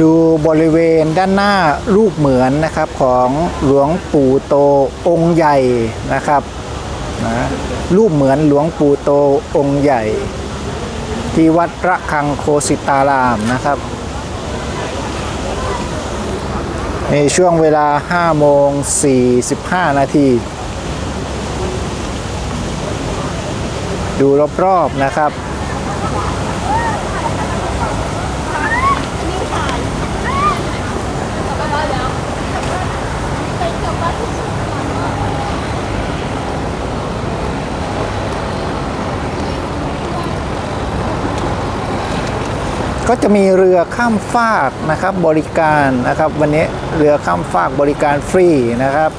ดูบริเวณด้านหน้ารูปเหมือนนะครับของหลวงปู่โตองค์ใหญ่นะครับนะรูปเหมือนหลวงปู่โตองค์ใหญ่ ที่วัดระฆังโคสิตารามนะครับในช่วงเวลา5โมง45 นาที ดูรอบๆนะครับ ก็จะมีเรือข้ามฟากนะครับบริการนะครับ วันนี้เรือข้ามฟากบริการฟรีนะครับ